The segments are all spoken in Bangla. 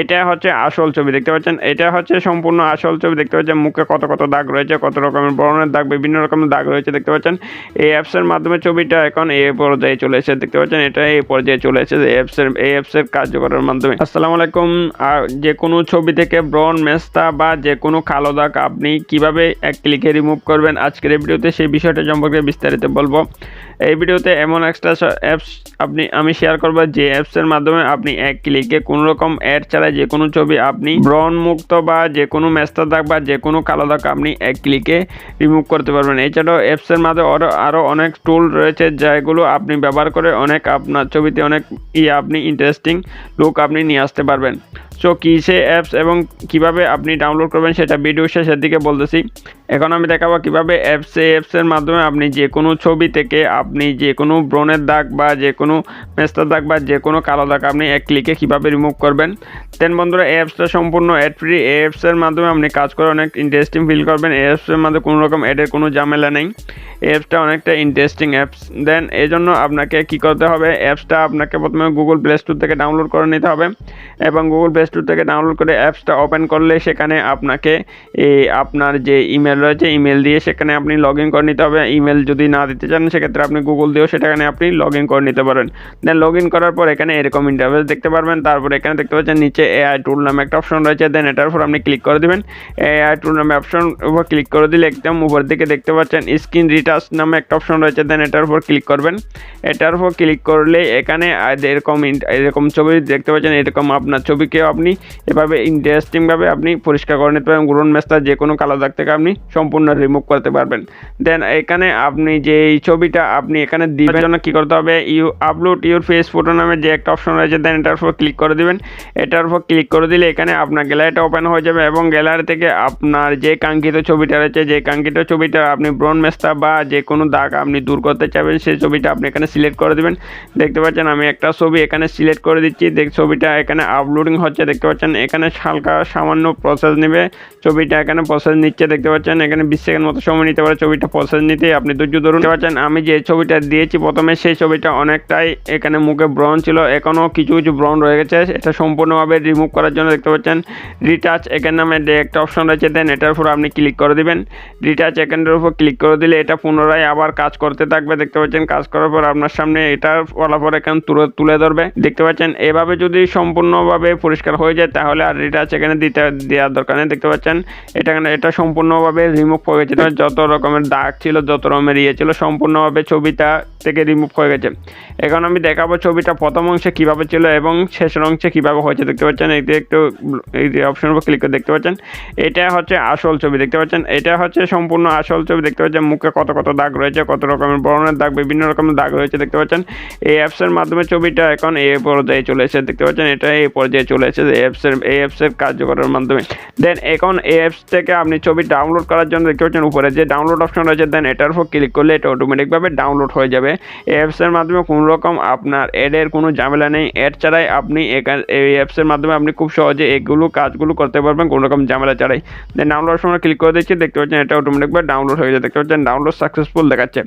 এটা হচ্ছে আসল ছবি, দেখতে পাচ্ছেন? এটা হচ্ছে সম্পূর্ণ আসল ছবি, দেখতে পাচ্ছেন? মুখে কত কত দাগ রয়েছে, কত রকমের বর্ণের দাগ, বিভিন্ন রকমের দাগ রয়েছে, দেখতে পাচ্ছেন? এই অ্যাপসের মাধ্যমে ছবিটা এখন এই পর্যায়ে চলে এসেছে, দেখতে পাচ্ছেন? এটা এই পর্যায়ে চলে এসেছে অ্যাপসের এই অ্যাপসের কার্যকরের মাধ্যমে। আসসালামু আলাইকুম। যে কোনো ছবি থেকে ব্রন মেস্তা বা যে কোনো কালো দাগ আপনি কীভাবে এক ক্লিকে রিমুভ করবেন? আজকের ভিডিওতে সেই বিষয়টা সম্পর্কে বিস্তারিত বলব। এই ভিডিওতে এমন একটা অ্যাপস আপনি, আমি শেয়ার করব যে অ্যাপসের মাধ্যমে আপনি এক ক্লিকে কোনো রকম অ্যাড ছাড়া যে কোনো ছবি আপনি ব্রন মুক্ত বা যে কোনো মেস্তা দাগ বা যে কোনো কালো দাগ আপনি এক ক্লিকে রিমুভ করতে পারবেন। এছাড়াও অ্যাপসের মাধ্যমে আরও অনেক টুল রয়েছে যেগুলো আপনি ব্যবহার করে অনেক আপনার ছবিতে অনেক ই আপনি ইন্টারেস্টিং লুক আপনি নিয়ে আসতে পারবেন। সো কী সে অ্যাপস এবং কীভাবে আপনি ডাউনলোড করবেন সেটা ভিডিও শেষের দিকে বলতেছি। এখন আমি দেখাবো কীভাবে অ্যাপসে অ্যাপসের মাধ্যমে আপনি যে কোনো ছবি থেকে আপনি যে কোনো ব্রণের দাগ বা যে কোনো মেস্তার দাগ বা যে কোনো কালো দাগ আপনি এক ক্লিকে কীভাবে রিমুভ করবেন? দেন বন্ধুরা অ্যাপসটা সম্পূর্ণ অ্যাড ফ্রি অ্যাপসের মাধ্যমে আপনি কাজ করে অনেক ইন্টারেস্টিং ফিল করবেন। অ্যাপসের মাধ্যমে কোনো রকম অ্যাডের কোনো ঝামেলা নেই। অ্যাপসটা অনেকটা ইন্টারেস্টিং অ্যাপস দেন এই জন্য আপনাকে কি করতে হবে? অ্যাপসটা আপনাকে প্রথমে গুগল প্লে স্টোর থেকে ডাউনলোড করে নিতে হবে এবং গুগল প্লে স্টোর থেকে ডাউনলোড করে অ্যাপসটা ওপেন করলে সেখানে আপনাকে আপনার যে ইমেল রয়েছে ইমেল দিয়ে সেখানে আপনি লগ ইন করে নিতে হবে। ইমেল যদি না দিতে চান, সেক্ষেত্রে আপনি গুগল দিয়েও সেখানে আপনি লগ ইন করে নিতে পারেন। দেন লগ ইন করার পর এখানে এরকম ইন্টারভেস দেখতে পারবেন। তারপর এখানে দেখতে পাচ্ছেন নিচে এআই টুল নামে একটা অপশন রয়েছে। দেন এটার উপর আপনি ক্লিক করে দেবেন। এআই টুল নামে অপশন উপর ক্লিক করে দিলে একদম উপর দিকে দেখতে পাচ্ছেন স্ক্রিন রিটাচ নামে একটা অপশন রয়েছে দেন এটার উপর ক্লিক করবেন। এটার উপর ক্লিক করলে এখানে এরকম এরকম ছবি দেখতে পাচ্ছেন, এরকম আপনার ছবিকেও আপনি এভাবে ইন্টারেস্টিংভাবে আপনি পরিষ্কার করে নিতে পারেন গুরন মেস্তা যে কোনো কালো দাগ থেকে আপনি সম্পূর্ণ রিমুভ করতে পারবেন। দেন এখানে আপনি যে ছবিটা আপনি এখানে দিবেন, জন্য কী করতে হবে? You upload your face photo নামে যে একটা অপশন রয়েছে দেন এটার উপর ক্লিক করে দিবেন। এটার উপর ক্লিক করে দিলে এখানে আপনার গ্যালারিটা ওপেন হয়ে যাবে এবং গ্যালারি থেকে আপনার যে কাঙ্ক্ষিত ছবিটা রয়েছে, যে কাঙ্ক্ষিত ছবিটা আপনি ব্রন মেস্তা বা যে কোনো দাগ আপনি দূর করতে চাইবেন, সেই ছবিটা আপনি এখানে সিলেক্ট করে দিবেন। দেখতে পাচ্ছেন আমি একটা ছবি এখানে সিলেক্ট করে দিচ্ছি। দেখ, ছবিটা এখানে আপলোডিং হচ্ছে। দেখতে পাচ্ছেন এখানে হালকা সামান্য প্রসেস নেবে। ছবিটা এখানে প্রসেস নিচ্ছে। দেখতে পাচ্ছেন এখানে বিশ সেকেন্ড মতো সময় নিতে পারে ছবিটা প্রসেস নিতে। আপনি ধৈর্য ধরুন। পাচ্ছেন আমি যে ছবিটা দিয়েছি প্রথমে, সেই ছবিটা অনেকটাই এখানে মুখে ব্রন ছিল। এখনও কিছু কিছু ব্রন রয়ে গেছে। এটা সম্পূর্ণভাবে রিমুভ করার জন্য দেখতে পাচ্ছেন রিটাচ এখানে নামে একটা অপশন রয়েছে দেন এটার উপর আপনি ক্লিক করে দিবেন। রিটাচ এখানের উপর ক্লিক করে দিলে এটা পুনরায় আবার কাজ করতে থাকবে। দেখতে পাচ্ছেন, কাজ করার পর আপনার সামনে এটার ফলাফল এখানে তুলে তুলে ধরবে। দেখতে পাচ্ছেন, এভাবে যদি সম্পূর্ণভাবে পরিষ্কার হয়ে যায়, তাহলে আর রিটাচ এখানে দিতে, দেওয়ার দরকার নেই। দেখতে পাচ্ছেন, এটা এখানে, এটা সম্পূর্ণভাবে রিমুভ হয়ে গেছে। যত রকমের দাগ ছিল, যত রকমের ইয়ে ছিল, সম্পূর্ণভাবে ছবিটা থেকে রিমুভ হয়ে গেছে। এখন আমি দেখাবো ছবিটা প্রথম অংশে কীভাবে ছিল এবং শেষের অংশে কীভাবে হয়েছে, দেখতে পাচ্ছেন? এই একটু, এই যে অপশনের উপর ক্লিক করে দেখতে পাচ্ছেন? এটা হচ্ছে আসল ছবি, দেখতে পাচ্ছেন? এটা হচ্ছে সম্পূর্ণ আসল ছবি, দেখতে পাচ্ছেন? মুখে কত কত দাগ রয়েছে, কত রকমের বর্ণের দাগ, বিভিন্ন রকমের দাগ রয়েছে, দেখতে পাচ্ছেন? এই অ্যাপসের মাধ্যমে ছবিটা এখন এই পর্যায়ে চলে এসেছে, দেখতে পাচ্ছেন? এটা এই পর্যায়ে চলে এসেছে, এই অ্যাপসের এই অ্যাপসের কার্যকরের মাধ্যমে। দেন এখন এই অ্যাপস থেকে আপনি ছবি ডাউনলোড করার জন্য দেখতে পাচ্ছেন, উপরে যে ডাউনলোড অপশন রয়েছে দেন এটার উপর ক্লিক করলে এটা অটোমেটিকভাবে ডাউনলোড হয়ে যাবে। এই অ্যাপসের মাধ্যমে কোনো রকম আপনার অ্যাডের কোনো ঝামেলা নেই। অ্যাড ছাড়াই আপনি এই অ্যাপসের মাধ্যমে আপনি খুব সহজে এগুলো কাজগুলো করতে পারবেন, কোনো রকম ঝামেলা ছাড়াই। দেন ডাউনলোড সময় ক্লিক করে দিচ্ছি, দেখতে পাচ্ছেন এটা অটোমেটিকভাবে ডাউনলোড হয়ে যায় দেখতে পাচ্ছেন ডাউনলোড সাকসেসফুল দেখাচ্ছে।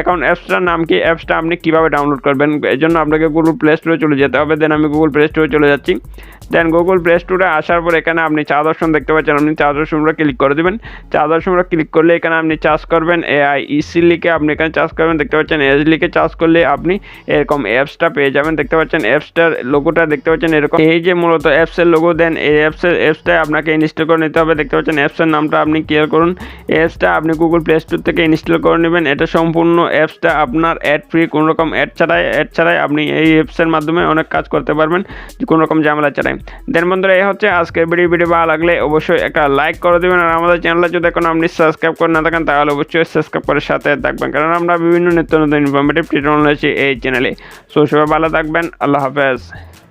এখন অ্যাপসটার নাম কি? অ্যাপসটা আপনি কীভাবে ডাউনলোড করবেন? এই জন্য আপনাকে গুগল প্লে স্টোরে চলে যেতে হবে। দেন আমি গুগল প্লে স্টোরে চলে যাচ্ছি। দেন গুগল প্লে স্টোরে আসার পর এখানে আপনি চার দর্শন দেখতে পাচ্ছেন। আপনি চার দর্শনটা ক্লিক করে দেবেন। চার দর্শনটা ক্লিক করলে এখানে আপনি চার্জ করবেন এআই ইসি লিখে আপনি এখানে চার্জ করবেন। দেখতে পাচ্ছেন এস লিখে চার্জ করলে আপনি এরকম অ্যাপসটা পেয়ে যাবেন। দেখতে পাচ্ছেন অ্যাপসটার লোগোটা দেখতে পাচ্ছেন এরকম। এই যে মূলত অ্যাপসের লোগো দেন, এই অ্যাপসের অ্যাপসটা আপনাকে ইনস্টল করে নিতে হবে। দেখতে পাচ্ছেন অ্যাপসের নামটা আপনি ক্লিয়ার করুন। অ্যাপসটা আপনি গুগল প্লে স্টোর থেকে ইনস্টল করে নেবেন। এটা সম্পূর্ণ অ্যাপসটা আপনার অ্যাড ফ্রি কোনো রকম অ্যাড ছাড়াই অ্যাড ছাড়াই আপনি এই অ্যাপসের মাধ্যমে অনেক কাজ করতে পারবেন কোনো রকম ঝামেলা ছাড়াই। দেন বন্ধুরা, এই হচ্ছে আজকের ভিডিও ভিডিও ভালো লাগলে অবশ্যই একটা লাইক করে দেবেন। আর আমাদের চ্যানেলে যদি এখন আপনি সাবস্ক্রাইব করে না থাকেন, তাহলে অবশ্যই সাবস্ক্রাইব করে সাথে থাকবেন। কারণ আমরা বিভিন্ন নিত্য নতুন ইনফরমেটিভ টিউটোরিয়াল রয়েছে এই চ্যানেলে। সো সবাই ভালো থাকবেন। আল্লাহ হাফেজ।